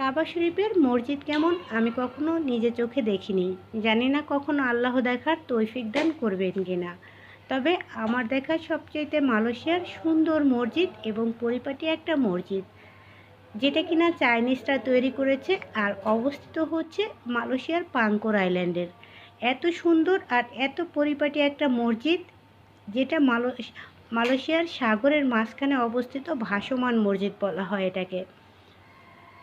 কাবা শরীফের মসজিদ কেমন আমি কখনো নিজে চোখে দেখিনি। জানি না কখনো আল্লাহ দেখার তৌফিক দান করবেন কিনা। তবে আমার দেখা সবচেয়ে মালয়েশিয়ার সুন্দর মসজিদ এবং পরিপাটি একটা মসজিদ, যেটা কিনা চাইনিজরা তৈরি করেছে আর অবস্থিত হচ্ছে মালয়েশিয়ার পাঙ্কোর আইল্যান্ডের। এত সুন্দর আর এত পরিপাটি একটা মসজিদ, যেটা মালয়, মালয়েশিয়ার সাগরের মাঝখানে অবস্থিত ভাসমান মসজিদ বলা হয় এটাকে।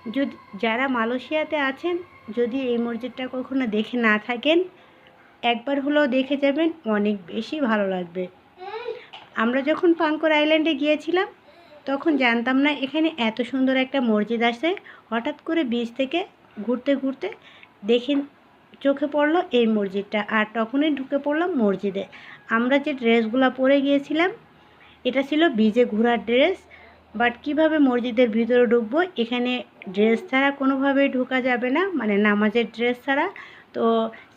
যদি, যারা মালয়েশিয়াতে আছেন, যদি এই মসজিদটা কখনো দেখে না থাকেন, একবার হলেও দেখে যাবেন অনেক বেশি ভালো লাগবে। আমরা যখন পাঙ্কর আইল্যান্ডে গিয়েছিলাম, তখন জানতাম না এখানে এত সুন্দর একটা মসজিদ আছে। হঠাৎ করে বিচ থেকে ঘুরতে ঘুরতে দেখে চোখে পড়ল এই মসজিদটা আর তখনই ঢুকে পড়লাম মসজিদে। আমরা যে ড্রেসগুলো পরে গিয়েছিলাম, এটা ছিল বিজে ঘোরার ড্রেস। বাট কীভাবে মসজিদের ভিতরে ঢুকবো? এখানে ড্রেস ছাড়া কোনোভাবেই ঢোকা যাবে না মানে নামাজের ড্রেস ছাড়া। তো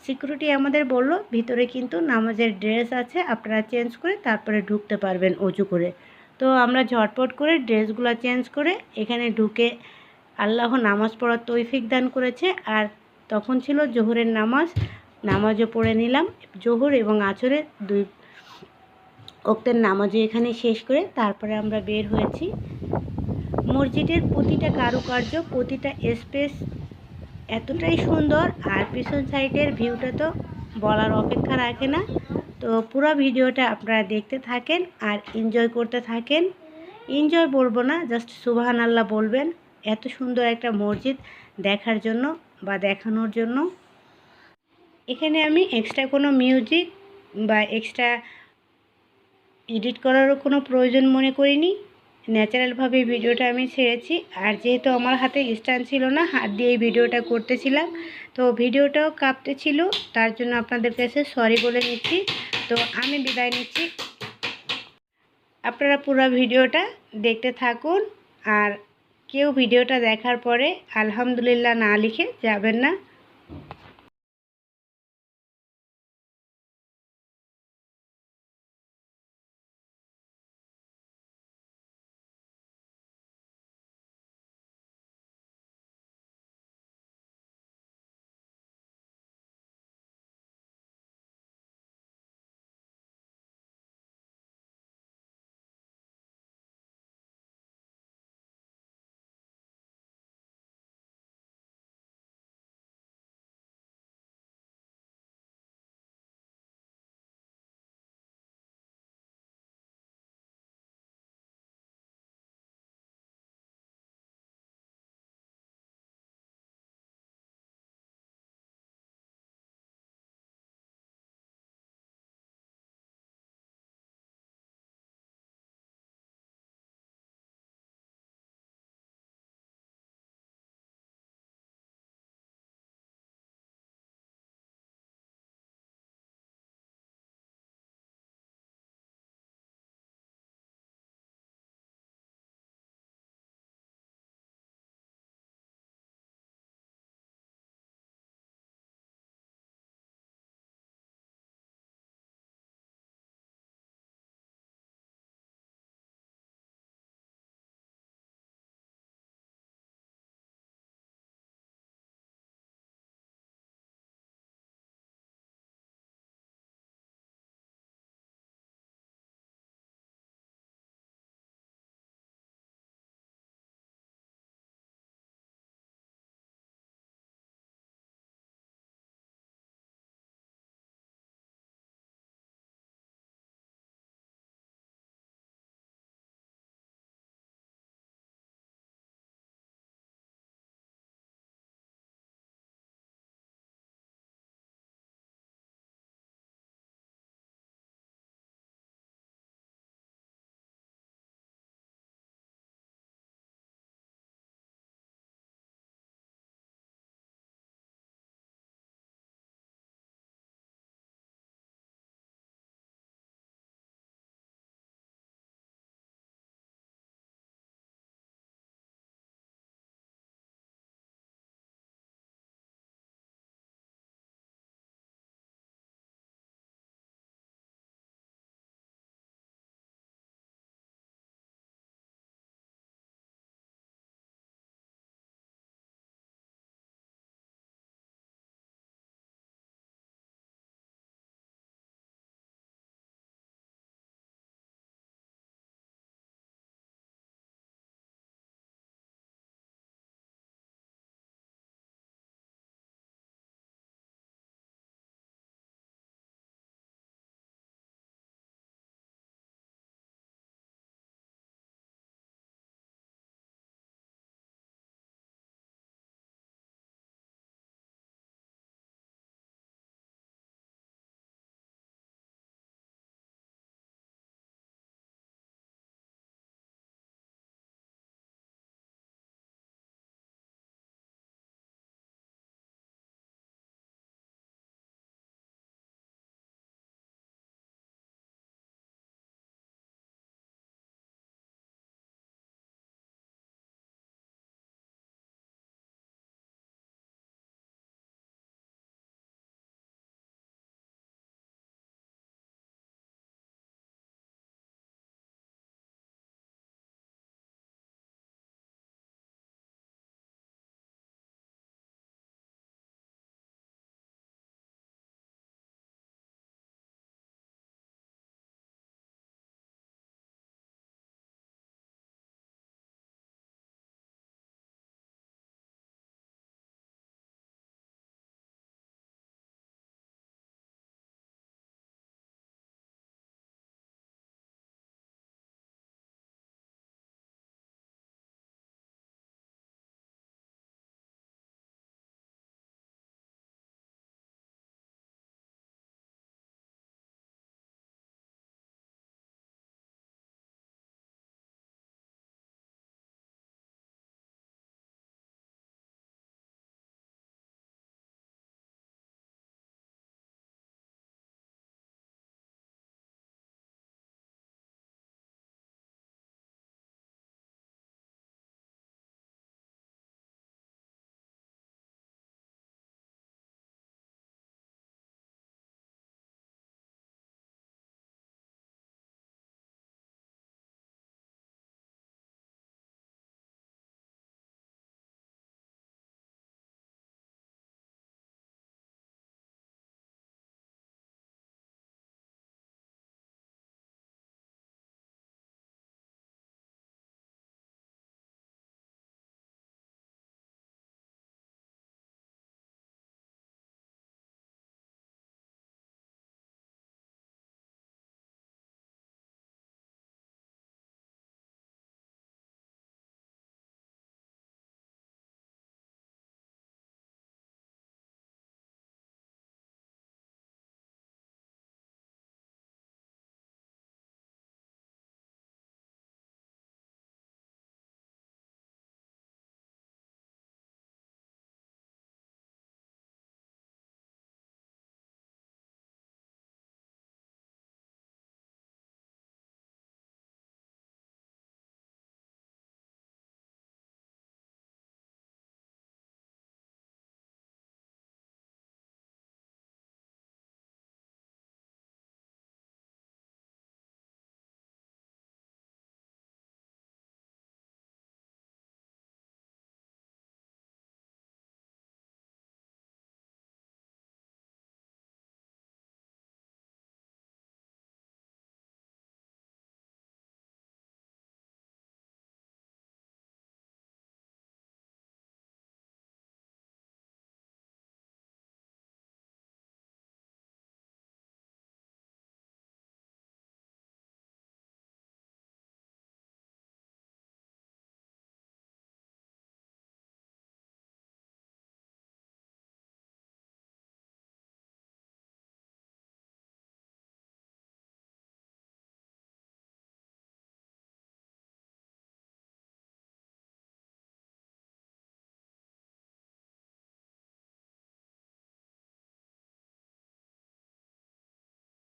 সিকিউরিটি আমাদের বলল, ভিতরে কিন্তু নামাজের ড্রেস আছে, আপনারা চেঞ্জ করে তারপরে ঢুকতে পারবেন অজু করে। তো আমরা ঝটপট করে ড্রেসগুলো চেঞ্জ করে এখানে ঢুকে আল্লাহ নামাজ পড়ার তৈফিক দান করেছে। আর তখন ছিল জোহরের নামাজ, নামাজও পড়ে নিলাম। জোহর এবং আছরের দুই ওক্তের নামাজও এখানে শেষ করে তারপরে আমরা বের হয়েছি। মসজিদের প্রতিটা কারুকার্য, প্রতিটা স্পেস এতটাই সুন্দর আর পিছন সাইডের ভিউটা তো বলার অপেক্ষা রাখে না। তো পুরো ভিডিওটা আপনারা দেখতে থাকেন আর এনজয় করতে থাকেন। এনজয় বলব না জাস্ট সুবাহান আল্লাহ বলবেন, এত সুন্দর একটা মসজিদ দেখার জন্য বা দেখানোর জন্য। এখানে আমি এক্সট্রা কোনো মিউজিক বা এক্সট্রা এডিট করারও কোনো প্রয়োজন মনে করিনি। ন্যাচারালভাবে ভিডিওটা আমি ছেড়েছি। আর যেহেতু আমার হাতে স্ট্যান্ড ছিল না, হাত দিয়ে এই ভিডিওটা করতেছিলাম, তো ভিডিওটাও কাঁপতে ছিল, তার জন্য আপনাদের কাছে সরি বলে নিচ্ছি। তো আমি বিদায় নিচ্ছি। আপনারা পুরো ভিডিওটা দেখতে থাকুন। আর কেউ ভিডিওটা দেখার পরে আলহামদুলিল্লাহ না লিখে যাবেন না।